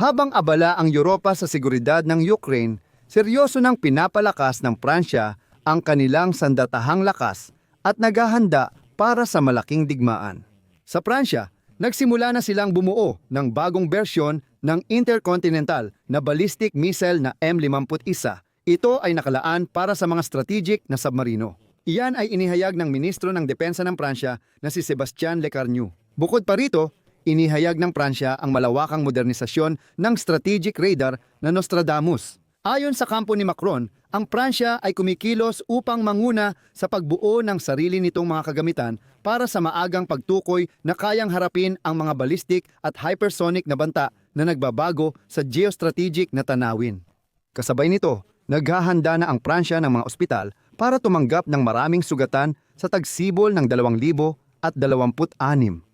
Habang abala ang Europa sa seguridad ng Ukraine, seryoso nang pinapalakas ng Pransya ang kanilang sandatahang lakas at naghahanda para sa malaking digmaan. Sa Pransya, nagsimula na silang bumuo ng bagong bersyon ng intercontinental na ballistic missile na M51. Ito ay nakalaan para sa mga strategic na submarino. Iyan ay inihayag ng Ministro ng Depensa ng Pransya na si Sebastian Lecarnu. Bukod pa rito, inihayag ng Pransya ang malawakang modernisasyon ng strategic radar na Nostradamus. Ayon sa kampo ni Macron, ang Pransya ay kumikilos upang manguna sa pagbuo ng sarili nitong mga kagamitan para sa maagang pagtukoy na kayang harapin ang mga ballistic at hypersonic na banta na nagbabago sa geostrategic na tanawin. Kasabay nito, naghahanda na ang Pransya ng mga ospital para tumanggap ng maraming sugatan sa tagsibol ng 2,000 at 26.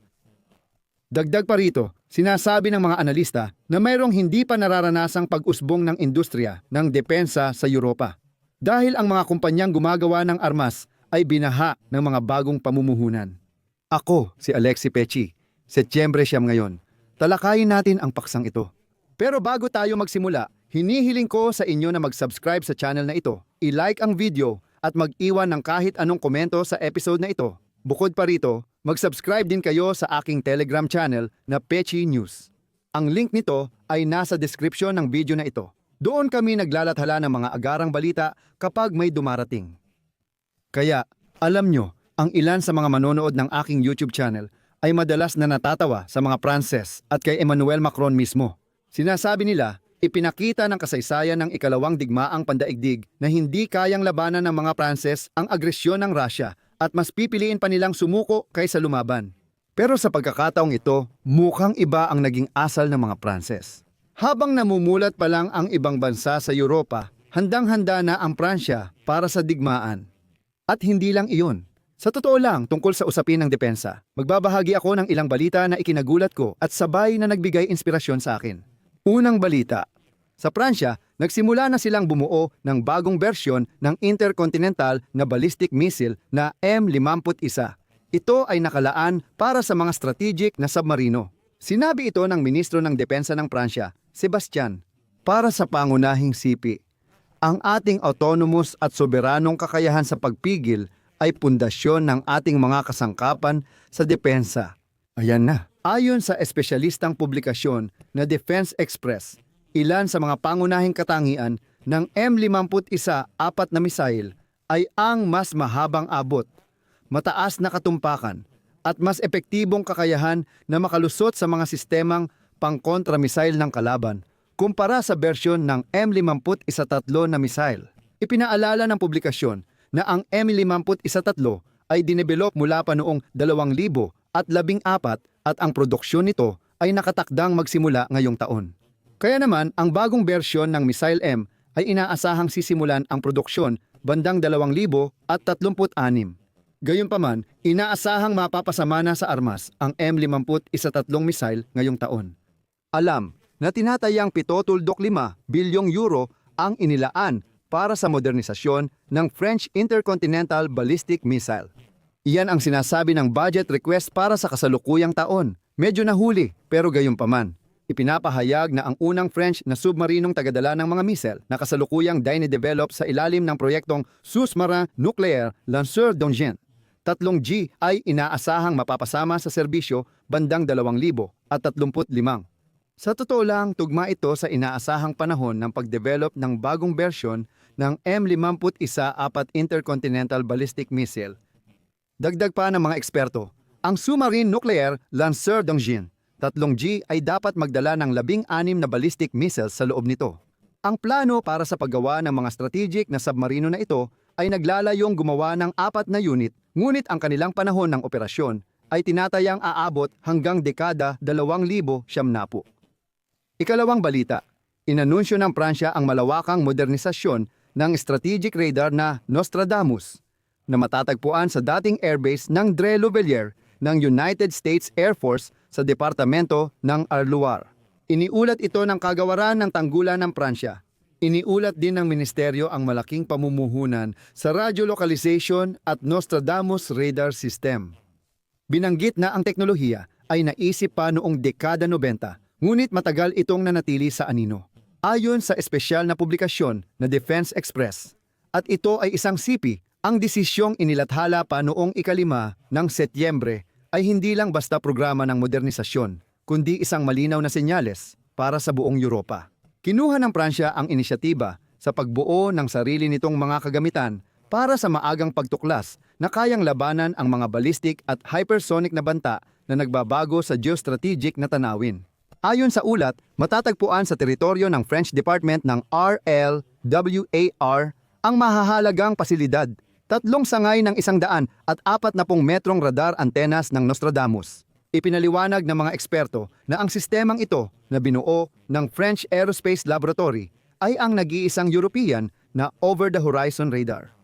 Dagdag pa rito, sinasabi ng mga analista na mayroong hindi pa nararanasang pag-usbong ng industriya ng depensa sa Europa. Dahil ang mga kumpanyang gumagawa ng armas ay binaha ng mga bagong pamumuhunan. Ako, si Alexi Pechi. Setyembre siyam ngayon. Talakayin natin ang paksang ito. Pero bago tayo magsimula, hinihiling ko sa inyo na mag-subscribe sa channel na ito, i-like ang video at mag-iwan ng kahit anong komento sa episode na ito. Bukod pa rito, mag-subscribe din kayo sa aking Telegram channel na Pechi News. Ang link nito ay nasa description ng video na ito. Doon kami naglalathala ng mga agarang balita kapag may dumarating. Kaya, alam nyo, ang ilan sa mga manonood ng aking YouTube channel ay madalas na natatawa sa mga Pranses at kay Emmanuel Macron mismo. Sinasabi nila, ipinakita ng kasaysayan ng ikalawang digmaang pandaigdig na hindi kayang labanan ng mga Pranses ang agresyon ng Russia at mas pipiliin pa nilang sumuko kaysa lumaban. Pero sa pagkakataong ito, mukhang iba ang naging asal ng mga Pranses. Habang namumulat pa lang ang ibang bansa sa Europa, handang-handa na ang Pransya para sa digmaan. At hindi lang iyon. Sa totoo lang tungkol sa usapin ng depensa, magbabahagi ako ng ilang balita na ikinagulat ko at sabay na nagbigay inspirasyon sa akin. Unang balita. Sa Pransya, nagsimula na silang bumuo ng bagong bersyon ng intercontinental na ballistic missile na M51. Ito ay nakalaan para sa mga strategic na submarino. Sinabi ito ng Ministro ng Depensa ng Pransya, Sebastian, para sa pangunahing sipi. Ang ating autonomous at soberanong kakayahan sa pagpigil ay pundasyon ng ating mga kasangkapan sa depensa. Ayan na. Ayon sa espesyalistang publikasyon na Defense Express, ilan sa mga pangunahing katangian ng M51 apat na misail ay ang mas mahabang abot, mataas na katumpakan, at mas epektibong kakayahan na makalusot sa mga sistemang pangkontra-misail ng kalaban kumpara sa bersyon ng M51 na misail. Ipinaalala ng publikasyon na ang M51 ay dinevelop mula pa noong 2000 at 14 at ang produksyon nito ay nakatakdang magsimula ngayong taon. Kaya naman, ang bagong bersyon ng Missile M ay inaasahang sisimulan ang produksyon bandang 2036. Gayunpaman, inaasahang mapapasama na sa armas ang M51 missile ngayong taon. Alam na tinatayang 7.5 bilyong euro ang inilaan para sa modernisasyon ng French Intercontinental Ballistic Missile. Iyan ang sinasabi ng budget request para sa kasalukuyang taon. Medyo nahuli, pero gayunpaman. Ipinapahayag na ang unang French na submarinong tagadala ng mga missile na kasalukuyang dine-develop sa ilalim ng proyektong Sous-Marin Nucleaire Lanceur d'Engin. Tatlong G ay inaasahang mapapasama sa serbisyo bandang 2035. Sa totoo lang, tugma ito sa inaasahang panahon ng pagdevelop ng bagong bersyon ng M51 Intercontinental Ballistic Missile. Dagdag pa ng mga eksperto, ang Submarine Nuclear Lanceur d'Engin, 3G ay dapat magdala ng labing-anim na ballistic missiles sa loob nito. Ang plano para sa paggawa ng mga strategic na submarino na ito ay naglalayong gumawa ng apat na unit, ngunit ang kanilang panahon ng operasyon ay tinatayang aabot hanggang dekada 2000 siyam na po. Ikalawang balita, inanunsyo ng Pransya ang malawakang modernisasyon ng strategic radar na Nostradamus na matatagpuan sa dating airbase ng Dre Louvellier ng United States Air Force sa Departamento ng Arluar. Iniulat ito ng kagawaran ng tanggulan ng Pransya. Iniulat din ng ministeryo ang malaking pamumuhunan sa radio localization at Nostradamus radar system. Binanggit na ang teknolohiya ay naisip pa noong dekada 90 Ngunit matagal itong nanatili sa anino. Ayon sa espesyal na publikasyon na Defense Express, at ito ay isang sipi, ang desisyong inilathala pa noong ikalima ng Setyembre ay hindi lang basta programa ng modernisasyon, kundi isang malinaw na senyales para sa buong Europa. Kinuha ng Pransya ang inisyatiba sa pagbuo ng sarili nitong mga kagamitan para sa maagang pagtuklas na kayang labanan ang mga ballistic at hypersonic na banta na nagbabago sa geostrategic na tanawin. Ayon sa ulat, matatagpuan sa teritoryo ng French Department ng RLWAR ang mahahalagang pasilidad, tatlong sangay ng isang daan at apat na pong metrong radar antenas ng Nostradamus. Ipinaliwanag ng mga eksperto na ang sistemang ito na binuo ng French Aerospace Laboratory ay ang nag-iisang European na over-the-horizon radar.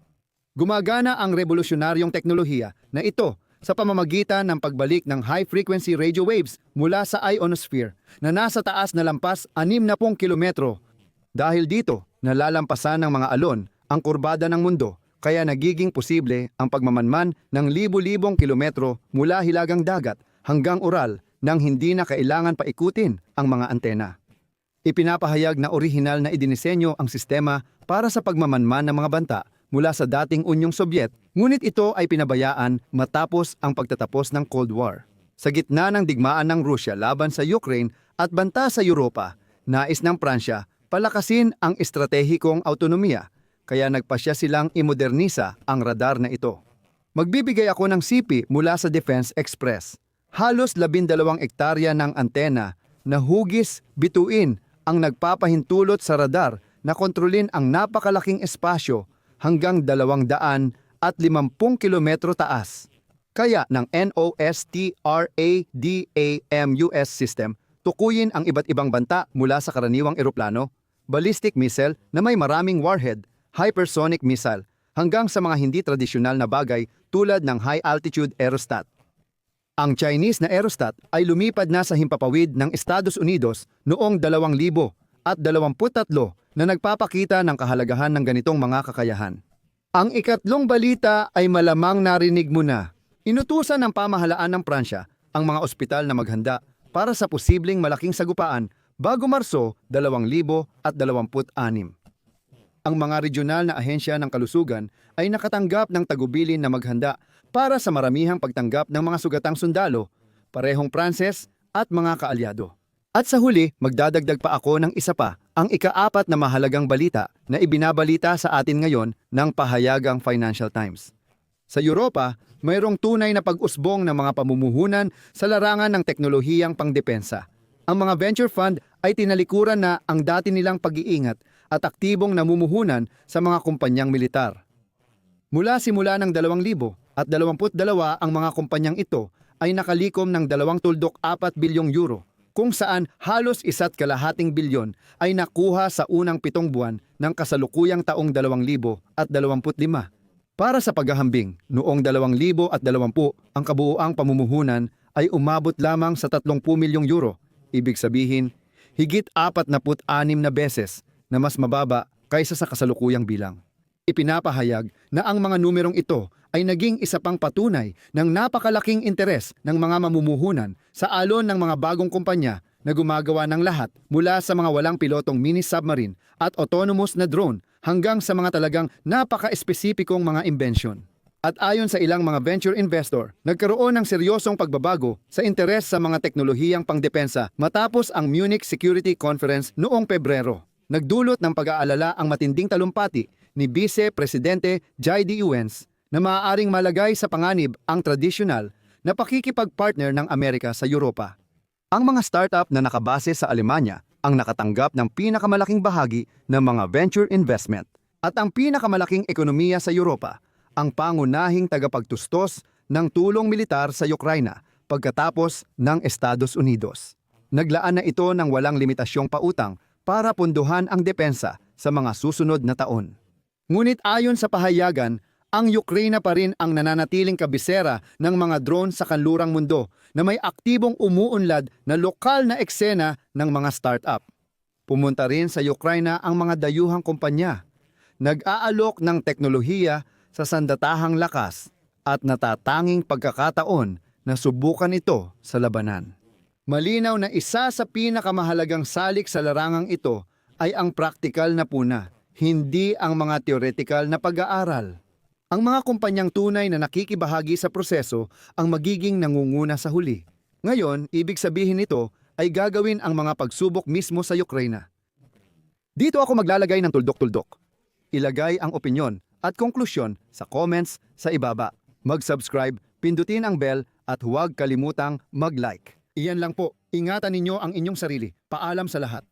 Gumagana ang revolusyonaryong teknolohiya na ito sa pamamagitan ng pagbalik ng high-frequency radio waves mula sa ionosphere na nasa taas na lampas 60 kilometro. Dahil dito, nalalampasan ng mga alon ang kurbada ng mundo kaya nagiging posible ang pagmamanman ng libu-libong kilometro mula hilagang dagat hanggang oral nang hindi na kailangan paikutin ang mga antena. Ipinapahayag na orihinal na idinisenyo ang sistema para sa pagmamanman ng mga banta mula sa dating Unyong Sobyet, ngunit ito ay pinabayaan matapos ang pagtatapos ng Cold War. Sa gitna ng digmaan ng Rusya laban sa Ukraine at banta sa Europa, nais ng Pransya palakasin ang estratehikong autonomiya, kaya nagpasya silang imodernisa ang radar na ito. Magbibigay ako ng sipi mula sa Defense Express. Halos labindalawang ektarya ng antena na hugis bituin ang nagpapahintulot sa radar na kontrolin ang napakalaking espasyo hanggang 200 at 50 kilometro taas. Kaya ng NOSTRADAMUS system, tukuyin ang iba't ibang banta mula sa karaniwang eroplano, ballistic missile na may maraming warhead, hypersonic missile, hanggang sa mga hindi tradisyonal na bagay tulad ng high-altitude aerostat. Ang Chinese na aerostat ay lumipad na sa himpapawid ng Estados Unidos noong 2000 at 23 na nagpapakita ng kahalagahan ng ganitong mga kakayahan. Ang ikatlong balita ay malamang narinig mo na. Inutusan ng pamahalaan ng Pransya ang mga ospital na maghanda para sa posibleng malaking sagupaan bago Marso 2026. Ang mga regional na ahensya ng kalusugan ay nakatanggap ng tagubilin na maghanda para sa maramihang pagtanggap ng mga sugatang sundalo, parehong Pranses at mga kaalyado. At sa huli, magdadagdag pa ako ng isa pa, ang ikaapat na mahalagang balita na ibinabalita sa atin ngayon ng pahayagang Financial Times. Sa Europa, mayroong tunay na pag-usbong ng mga pamumuhunan sa larangan ng teknolohiyang pangdepensa. Ang mga venture fund ay tinalikuran na ang dati nilang pag-iingat at aktibong namumuhunan sa mga kumpanyang militar. Mula simula ng 2,000 at 22 ang mga kumpanyang ito ay nakalikom ng 2.4 bilyong euro kung saan halos isa't kalahating bilyon ay nakuha sa unang pitong buwan ng kasalukuyang taong 2025. Para sa paghahambing, noong 2020 ang kabuuang pamumuhunan ay umabot lamang sa 30 milyong euro. Ibig sabihin, higit 46 na beses na mas mababa kaysa sa kasalukuyang bilang. Ipinapahayag na ang mga numerong ito ay naging isa pang patunay ng napakalaking interes ng mga mamumuhunan sa alon ng mga bagong kumpanya na gumagawa ng lahat mula sa mga walang pilotong mini-submarine at autonomous na drone hanggang sa mga talagang napaka-espesipikong mga imbensyon. At ayon sa ilang mga venture investor, nagkaroon ng seryosong pagbabago sa interes sa mga teknolohiyang pangdepensa matapos ang Munich Security Conference noong Pebrero. Nagdulot ng pag-aalala ang matinding talumpati ni Vice Presidente J.D. Ewens na maaaring malagay sa panganib ang tradisyonal na pakikipag-partner ng Amerika sa Europa. Ang mga startup na nakabase sa Alemanya ang nakatanggap ng pinakamalaking bahagi ng mga venture investment at ang pinakamalaking ekonomiya sa Europa, ang pangunahing tagapagtustos ng tulong militar sa Ukraina pagkatapos ng Estados Unidos. Naglaan na ito ng walang limitasyong pautang para punduhan ang depensa sa mga susunod na taon. Ngunit ayon sa pahayagan, ang Ukraine pa rin ang nananatiling kabisera ng mga drone sa kanlurang mundo na may aktibong umuunlad na lokal na eksena ng mga startup. Pumunta rin sa Ukraine ang mga dayuhang kumpanya. Nag-aalok ng teknolohiya sa sandatahang lakas at natatanging pagkakataon na subukan ito sa labanan. Malinaw na isa sa pinakamahalagang salik sa larangang ito ay ang praktikal na puna, hindi ang mga teoretikal na pag-aaral. Ang mga kumpanyang tunay na nakikibahagi sa proseso ang magiging nangunguna sa huli. Ngayon, ibig sabihin nito ay gagawin ang mga pagsubok mismo sa Ukraine. Dito ako maglalagay ng tuldok-tuldok. Ilagay ang opinyon at konklusyon sa comments sa ibaba. Mag-subscribe, pindutin ang bell at huwag kalimutang mag-like. Iyan lang po. Ingatan ninyo ang inyong sarili. Paalam sa lahat.